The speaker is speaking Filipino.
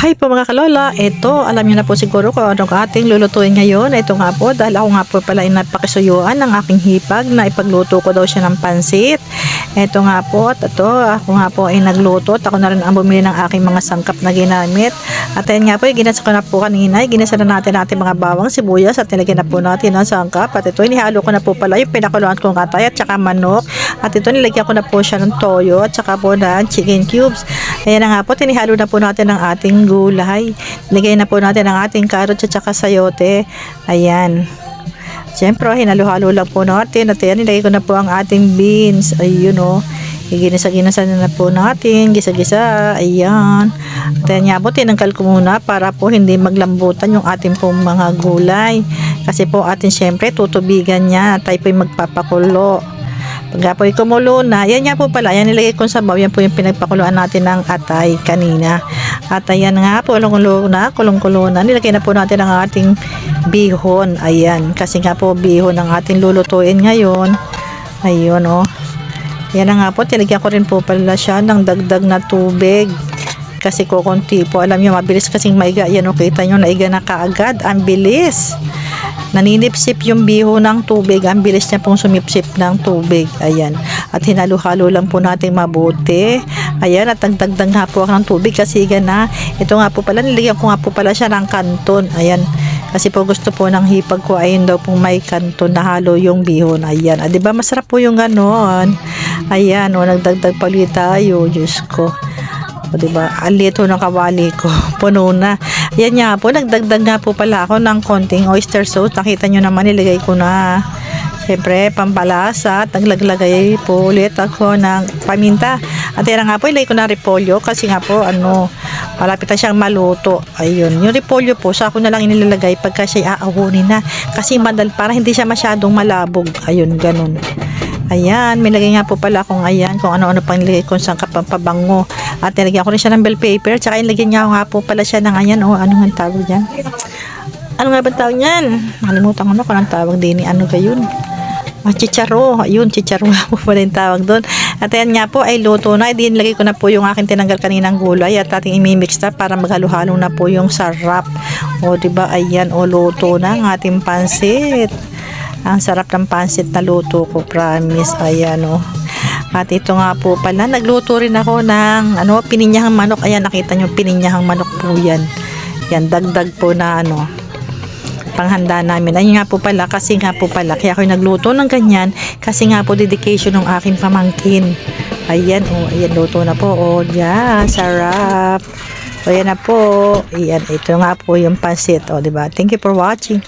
Hi po mga kalola, ito alam niyo na po siguro kung anong ating lulutuin ngayon. Ito nga po dahil ako nga po pala ay napakisuyuan ng aking hipag na ipagluto ko daw siya ng pansit. Ito nga po at ito ako nga po ay nagluto at ako na rin ang bumili ng aking mga sangkap na ginamit. At ayan nga po, ginasa ko na po kanina, ginasa na natin natin mga bawang sibuyas at nilagyan na po natin ang sangkap. At ito inihalo ko na po pala yung pinakuluan kong katay at saka manok. At ito nilagyan ko na po siya ng toyo at saka po ng chicken cubes. Ayan na nga po, tinihalo na po natin ang ating gulay. Nilagay na po natin ang ating carrots at saka sayote. Ayan. Siyempre, hinalo-halo lang po natin. At ayan, nilagay ko na po ang ating beans. Ayun o. Iginisa-ginasa na, po natin. Gisa-gisa. Ayan. At ayan nga po, tinanggal ko muna para po hindi maglambutan yung ating pong mga gulay. Kasi po atin siyempre tutubigan niya. Tayo po yung magpapakulo. Pagka po kumulo na, yan nga po pala, yan nilagay kong sabaw, yan po yung pinagpakuluan natin ng atay kanina. At ayan nga po, kulong-kulo na, kulong-kulo nilagay na po natin ang ating bihon, ayan, kasi nga po bihon ang ating lulutuin ngayon. Ayun oh. Yan nga po, tinagyan ko rin po pala siya ng dagdag na tubig. Kasi kukunti po, alam nyo, mabilis kasing maiga. Yan o, kita nyo, naiga na kaagad. Ang bilis. Naninipsip yung biho ng tubig. Ang bilis niya pong sumipsip ng tubig. Ayan. At hinalo-halo lang po natin mabuti. Ayan. At nagdagdag nga po ako ng tubig kasi na. Ito nga po pala. Nilagyan ko nga po pala siya ng kanton. Ayan. Kasi po gusto po ng hipag ko ayun daw pong may kanton na halo yung bihon. Ayan. Ah, 'di ba masarap po yung ganon. Ayan, o nagdagdag pa tayo, Diyos ko. O, diba? Ang lito ng kawali ko. Puno na. Yan nga po, nagdagdag nga po pala ako ng konting oyster sauce. Nakita nyo naman, nilagay ko na. Siyempre, pampalasa. At naglaglagay po ulit ako ng paminta. At yan nga po, ilagay ko na repolyo. Kasi nga po, ano, malapit na siyang maluto. Ayun. Yung repolyo po, sa ako na lang inilalagay pagka siya aahunin na. Kasi madal, para hindi siya masyadong malabog. Ayun, ganun. Ayan, may lagay nga po pala akong ayan, kung ano-ano pang nilagay kong sangkap ang pabango. At nilagyan ko rin siya ng bell paper, tsaka nilagyan niya nga po pala siya ng ayan, oh, ano nga tawag dyan? Ano nga ba tawag niyan? Nakalimutan ko na kung anong tawag din, ano ba yun? Ah, chicharo. Ayun, chicharo nga po pala yung tawag doon. At ayan nga po, ay luto na. Di nilagay ko na po yung aking tinanggal kaninang gulay at ating imimix na para maghalo-halo na po yung sarap. O, di ba Ayan, o, luto na ang ating pansit. Ang sarap ng pansit na luto ko, promise. Ayan, o. At ito nga po pala, nagluto rin ako ng ano, pininyahang manok. Ayan, nakita nyo, pininyahang manok po yan. Yan, dagdag po na ano, panghanda namin. Ayun nga po pala, kasi nga po pala, kaya ako nagluto ng ganyan, kasi nga po dedication ng aking pamangkin. Ayan, oh, ayan, luto na po. Oh, yeah, sarap. O, yan na po. Ayan, ito nga po yung pansit. O, diba? Thank you for watching.